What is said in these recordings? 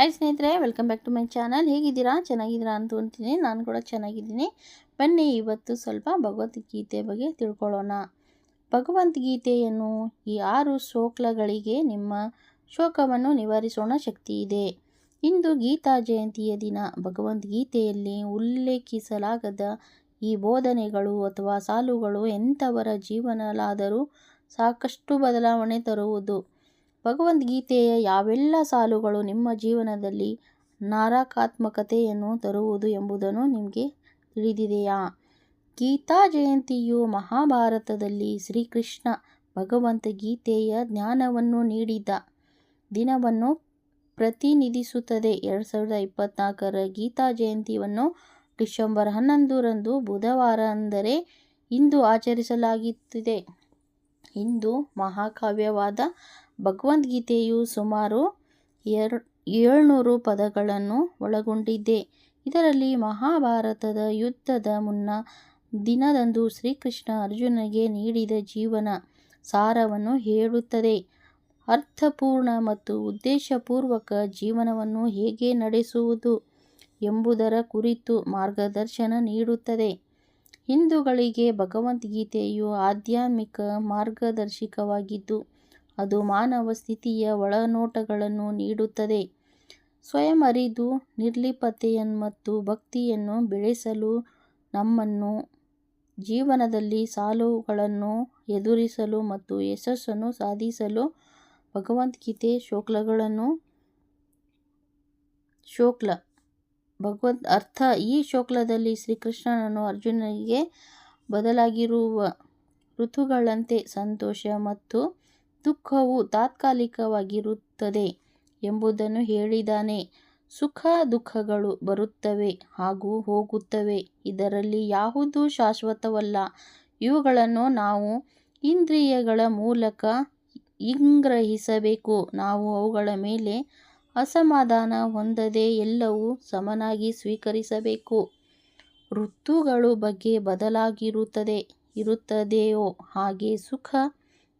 Hi ಸ್ನೇಹಿತರೆ welcome back to my channel ಹೇಗಿದ್ದೀರಾ? ಚೆನ್ನಾಗಿದ್ದೀರಾ ಅಂತ ಅಂತೀನಿ. ನಾನು ಕೂಡ ಚೆನ್ನಾಗಿದ್ದೀನಿ. ಬನ್ನಿ, ಇವತ್ತು ಸ್ವಲ್ಪ ಭಗವದ್ಗೀತೆ ಬಗ್ಗೆ ತಿಳ್ಕೊಳ್ಳೋಣ. ಭಗವದ್ಗೀತೆಯನ್ನು ಈ ಆರು ಶೋಕ್ಲಗಳಿಗೆ ನಿಮ್ಮ ಶೋಕವನ್ನು ನಿವಾರಿಸೋಣ ಶಕ್ತಿ ಇದೆ. ಇಂದು ಗೀತಾ ಜಯಂತಿಯ ದಿನ. ಭಗವದ್ಗೀತೆಯಲ್ಲಿ ಉಲ್ಲೇಖಿಸಲಾಗದ ಈ ಬೋಧನೆಗಳು ಅಥವಾ ಸಾಲುಗಳು ಎಂಥವರ ಜೀವನಲಾದರೂ ಸಾಕಷ್ಟು ಬದಲಾವಣೆ ತರುವುದು. ಭಗವದ್ಗೀತೆಯ ಯಾವೆಲ್ಲ ಸಾಲುಗಳು ನಿಮ್ಮ ಜೀವನದಲ್ಲಿ ನಕಾರಾತ್ಮಕತೆಯನ್ನು ತರುವುದು ಎಂಬುದನ್ನು ನಿಮಗೆ ತಿಳಿದಿದೆಯಾ? ಗೀತಾ ಜಯಂತಿಯು ಮಹಾಭಾರತದಲ್ಲಿ ಶ್ರೀಕೃಷ್ಣ ಭಗವದ್ಗೀತೆಯ ಜ್ಞಾನವನ್ನು ನೀಡಿದ ದಿನವನ್ನು ಪ್ರತಿನಿಧಿಸುತ್ತದೆ. ಎರಡು ಸಾವಿರದ ಇಪ್ಪತ್ತ್ನಾಲ್ಕರ ಗೀತಾ ಜಯಂತಿಯನ್ನು ಡಿಸೆಂಬರ್ ಹನ್ನೊಂದರಂದು ಬುಧವಾರ ಅಂದರೆ ಇಂದು ಆಚರಿಸಲಾಗುತ್ತಿದೆ. ಇಂದು ಮಹಾಕಾವ್ಯವಾದ ಭಗವದ್ಗೀತೆಯು ಸುಮಾರು ಎರ್ ಏಳ್ನೂರು ಪದಗಳನ್ನು ಒಳಗೊಂಡಿದೆ. ಇದರಲ್ಲಿ ಮಹಾಭಾರತದ ಯುದ್ಧದ ಮುನ್ನ ದಿನದಂದು ಶ್ರೀಕೃಷ್ಣ ಅರ್ಜುನಗೆ ನೀಡಿದ ಜೀವನ ಸಾರವನ್ನು ಹೇಳುತ್ತದೆ. ಅರ್ಥಪೂರ್ಣ ಮತ್ತು ಉದ್ದೇಶಪೂರ್ವಕ ಜೀವನವನ್ನು ಹೇಗೆ ನಡೆಸುವುದು ಎಂಬುದರ ಕುರಿತು ಮಾರ್ಗದರ್ಶನ ನೀಡುತ್ತದೆ. ಹಿಂದೂಗಳಿಗೆ ಭಗವದ್ಗೀತೆಯು ಆಧ್ಯಾತ್ಮಿಕ ಮಾರ್ಗದರ್ಶಕವಾಗಿದ್ದು, ಅದು ಮಾನವ ಸ್ಥಿತಿಯ ಒಳನೋಟಗಳನ್ನು ನೀಡುತ್ತದೆ. ಸ್ವಯಂ ಅರಿದು ನಿರ್ಲಿಪತೆಯನ್ನು ಮತ್ತು ಭಕ್ತಿಯನ್ನು ಬೆಳೆಸಲು ನಮ್ಮನ್ನು ಜೀವನದಲ್ಲಿ ಸಾಲುಗಳನ್ನು ಎದುರಿಸಲು ಮತ್ತು ಯಶಸ್ಸನ್ನು ಸಾಧಿಸಲು ಭಗವದ್ಗೀತೆ ಶೋಕ್ಲಗಳನ್ನು ಶ್ಲೋಕ ಭಗವದ್ ಅರ್ಥ ಈ ಶ್ಲೋಕದಲ್ಲಿ ಶ್ರೀಕೃಷ್ಣನನ್ನು ಅರ್ಜುನನಿಗೆ ಬದಲಾಗಿರುವ ಋತುಗಳಂತೆ ಸಂತೋಷ ಮತ್ತು ದುಃಖವು ತಾತ್ಕಾಲಿಕವಾಗಿರುತ್ತದೆ ಎಂಬುದನ್ನು ಹೇಳಿದ್ದಾನೆ. ಸುಖ ದುಃಖಗಳು ಬರುತ್ತವೆ ಹಾಗೂ ಹೋಗುತ್ತವೆ. ಇದರಲ್ಲಿ ಯಾವುದೂ ಶಾಶ್ವತವಲ್ಲ. ಇವುಗಳನ್ನು ನಾವು ಇಂದ್ರಿಯಗಳ ಮೂಲಕ ಇಂಗ್ರಹಿಸಬೇಕು. ನಾವು ಅವುಗಳ ಮೇಲೆ ಅಸಮಾಧಾನ ಹೊಂದದೆ ಎಲ್ಲವೂ ಸಮನಾಗಿ ಸ್ವೀಕರಿಸಬೇಕು. ಋತುಗಳು ಬಗ್ಗೆ ಬದಲಾಗಿರುತ್ತದೆ, ಇರುತ್ತದೆಯೋ ಹಾಗೆ ಸುಖ,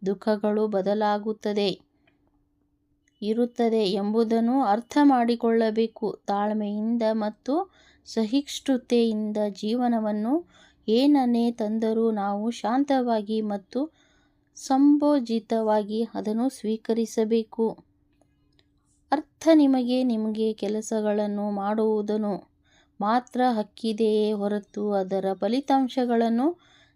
ದುಃಖಗಳು ಬದಲಾಗುತ್ತದೆ. ಇರುತ್ತದೆ ಎಂಬುದನ್ನು ಅರ್ಥ ಮಾಡಿಕೊಳ್ಳಬೇಕು. ತಾಳ್ಮೆಯಿಂದ ಮತ್ತು ಸಹಿಷ್ಣುತೆಯಿಂದ ಜೀವನವನ್ನು ಏನನ್ನೇ ತಂದರೂ ನಾವು ಶಾಂತವಾಗಿ ಮತ್ತು ಸಂಯೋಜಿತವಾಗಿ ಅದನ್ನು ಸ್ವೀಕರಿಸಬೇಕು. ಅರ್ಥ ನಿಮಗೆ ನಿಮಗೆ ಕೆಲಸಗಳನ್ನು ಮಾಡುವುದನ್ನು ಮಾತ್ರ ಹಕ್ಕಿದೆಯೇ ಹೊರತು ಅದರ ಫಲಿತಾಂಶಗಳನ್ನು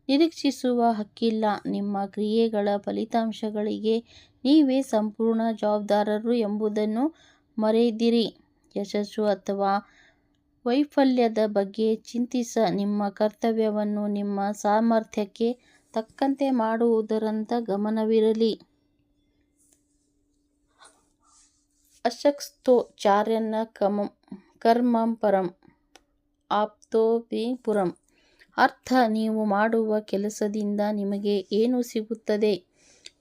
ನಿರೀಕ್ಷಿಸುವ ಹಕ್ಕಿಲ್ಲ. ನಿಮ್ಮ ಕ್ರಿಯೆಗಳ ಫಲಿತಾಂಶಗಳಿಗೆ ನೀವೇ ಸಂಪೂರ್ಣ ಜವಾಬ್ದಾರರು ಎಂಬುದನ್ನು ಮರೆಯದಿರಿ. ಯಶಸ್ಸು ಅಥವಾ ವೈಫಲ್ಯದ ಬಗ್ಗೆ ಚಿಂತಿಸ. ನಿಮ್ಮ ಕರ್ತವ್ಯವನ್ನು ನಿಮ್ಮ ಸಾಮರ್ಥ್ಯಕ್ಕೆ ತಕ್ಕಂತೆ ಮಾಡುವುದರಂತ ಗಮನವಿರಲಿ. ಅಶಕ್ತೋ ಚಾರ್ಯನ್ನ ಕಮ, ಕರ್ಮಂ ಪರಂ ಆಪ್ತೋಪಿ ಪುರಂ. ಅರ್ಥ, ನೀವು ಮಾಡುವ ಕೆಲಸದಿಂದ ನಿಮಗೆ ಏನು ಸಿಗುತ್ತದೆ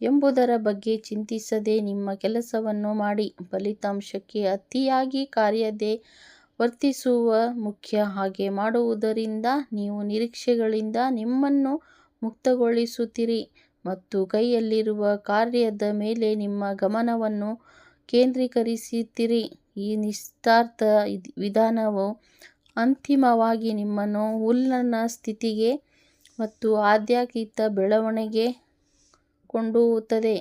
ಎಂಬುದರ ಬಗ್ಗೆ ಚಿಂತಿಸದೆ ನಿಮ್ಮ ಕೆಲಸವನ್ನು ಮಾಡಿ. ಫಲಿತಾಂಶಕ್ಕೆ ಅತಿಯಾಗಿ ಕಾರ್ಯದೆ ವರ್ತಿಸುವ ಮುಖ್ಯ. ಹಾಗೆ ಮಾಡುವುದರಿಂದ ನೀವು ನಿರೀಕ್ಷೆಗಳಿಂದ ನಿಮ್ಮನ್ನು ಮುಕ್ತಗೊಳಿಸುತ್ತೀರಿ ಮತ್ತು ಕೈಯಲ್ಲಿರುವ ಕಾರ್ಯದ ಮೇಲೆ ನಿಮ್ಮ ಗಮನವನ್ನು ಕೇಂದ್ರೀಕರಿಸುತ್ತೀರಿ ಈ ನಿಸ್ತಾರ್ಥ ವಿಧಾನವು ಅಂತಿಮವಾಗಿ ನಿಮ್ಮನ್ನು ಉನ್ನತ ಸ್ಥಿತಿಗೆ ಮತ್ತು ಆಧ್ಯಾತ್ಮಿಕ ಬೆಳವಣಿಗೆ ಕೊಂಡೊಯ್ಯುತ್ತದೆ.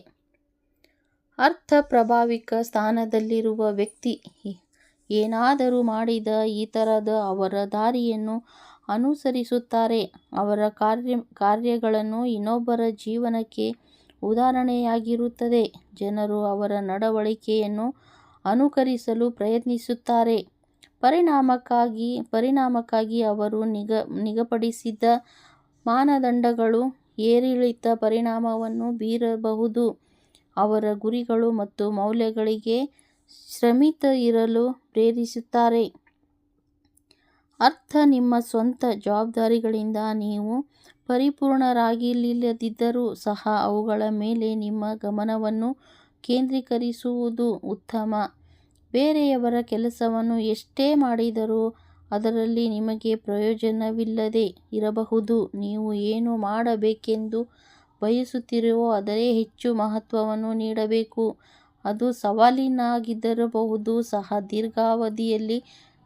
ಅರ್ಥ ಪ್ರಭಾವಿಕ ಸ್ಥಾನದಲ್ಲಿರುವ ವ್ಯಕ್ತಿ ಏನಾದರೂ ಮಾಡಿದ ಇತರರ ಅವರ ದಾರಿಯನ್ನು ಅನುಸರಿಸುತ್ತಾರೆ. ಅವರ ಕಾರ್ಯ, ಕಾರ್ಯಗಳನ್ನು ಇನ್ನೊಬ್ಬರ ಜೀವನಕ್ಕೆ ಉದಾಹರಣೆಯಾಗಿರುತ್ತದೆ. ಜನರು ಅವರ ನಡವಳಿಕೆಯನ್ನು ಅನುಕರಿಸಲು ಪ್ರಯತ್ನಿಸುತ್ತಾರೆ. ಪರಿಣಾಮಕ್ಕಾಗಿ ಪರಿಣಾಮಕ್ಕಾಗಿ ಅವರು ನಿಗ, ನಿಗದಿಪಡಿಸಿದ ಮಾನದಂಡಗಳು ಏರಿಳಿತ ಪರಿಣಾಮವನ್ನು ಬೀರಬಹುದು. ಅವರ ಗುರಿಗಳು ಮತ್ತು ಮೌಲ್ಯಗಳಿಗೆ ಶ್ರಮಿತ ಇರಲು ಪ್ರೇರೇಪಿಸುತ್ತಾರೆ. ಅರ್ಥ ನಿಮ್ಮ ಸ್ವಂತ ಜವಾಬ್ದಾರಿಗಳಿಂದ ನೀವು ಪರಿಪೂರ್ಣರಾಗಿಲ್ಲದಿದ್ದರೂ ಸಹ ಅವುಗಳ ಮೇಲೆ ನಿಮ್ಮ ಗಮನವನ್ನು ಕೇಂದ್ರೀಕರಿಸುವುದು ಉತ್ತಮ. ಬೇರೆಯವರ ಕೆಲಸವನ್ನು ಎಷ್ಟೇ ಮಾಡಿದರೂ ಅದರಲ್ಲಿ ನಿಮಗೆ ಪ್ರಯೋಜನವಿಲ್ಲದೆ ಇರಬಹುದು. ನೀವು ಏನು ಮಾಡಬೇಕೆಂದು ಬಯಸುತ್ತಿರುವೋ ಅದರೇ ಹೆಚ್ಚು ಮಹತ್ವವನ್ನು ನೀಡಬೇಕು. ಅದು ಸವಾಲಿನಾಗಿದ್ದರಬಹುದು ಸಹ ದೀರ್ಘಾವಧಿಯಲ್ಲಿ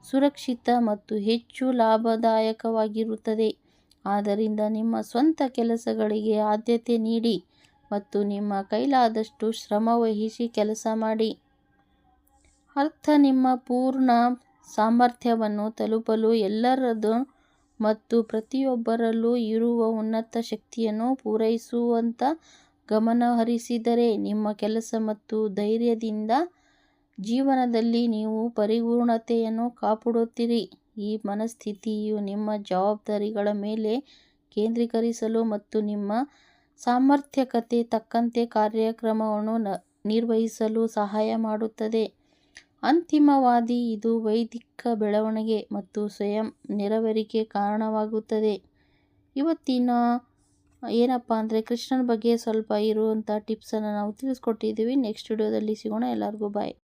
ಸುರಕ್ಷಿತ ಮತ್ತು ಹೆಚ್ಚು ಲಾಭದಾಯಕವಾಗಿರುತ್ತದೆ ಆದ್ದರಿಂದ ನಿಮ್ಮ ಸ್ವಂತ ಕೆಲಸಗಳಿಗೆ ಆದ್ಯತೆ ನೀಡಿ ಮತ್ತು ನಿಮ್ಮ ಕೈಲಾದಷ್ಟು ಶ್ರಮವಹಿಸಿ ಕೆಲಸ ಮಾಡಿ. ಅರ್ಥ, ನಿಮ್ಮ ಪೂರ್ಣ ಸಾಮರ್ಥ್ಯವನ್ನು ತಲುಪಲು ಎಲ್ಲರದು ಮತ್ತು ಪ್ರತಿಯೊಬ್ಬರಲ್ಲೂ ಇರುವ ಉನ್ನತ ಶಕ್ತಿಯನ್ನು ಪೂರೈಸುವಂಥ ಗಮನಹರಿಸಿದರೆ ನಿಮ್ಮ ಕೆಲಸ ಮತ್ತು ಧೈರ್ಯದಿಂದ ಜೀವನದಲ್ಲಿ ನೀವು ಪರಿಪೂರ್ಣತೆಯನ್ನು ಕಾಪಾಡುತ್ತೀರಿ. ಈ ಮನಸ್ಥಿತಿಯು ನಿಮ್ಮ ಜವಾಬ್ದಾರಿಗಳ ಮೇಲೆ ಕೇಂದ್ರೀಕರಿಸಲು ಮತ್ತು ನಿಮ್ಮ ಸಾಮರ್ಥ್ಯಕತೆ ತಕ್ಕಂತೆ ಕಾರ್ಯಕ್ರಮವನ್ನು ನಿರ್ವಹಿಸಲು ಸಹಾಯ ಮಾಡುತ್ತದೆ. ಅಂತಿಮವಾಗಿ ಇದು ವೈದಿಕ ಬೆಳವಣಿಗೆ ಮತ್ತು ಸ್ವಯಂ ನೆರವೇರಿಕೆ ಕಾರಣವಾಗುತ್ತದೆ. ಇವತ್ತಿನ ಏನಪ್ಪ ಅಂದರೆ ಕೃಷ್ಣನ ಬಗ್ಗೆ ಸ್ವಲ್ಪ ಇರುವಂಥ ಟಿಪ್ಸನ್ನು ನಾವು ತಿಳಿಸ್ಕೊಟ್ಟಿದ್ದೀವಿ ನೆಕ್ಸ್ಟ್ ವಿಡಿಯೋದಲ್ಲಿ ಸಿಗೋಣ ಎಲ್ಲರಿಗೂ ಬಾಯ್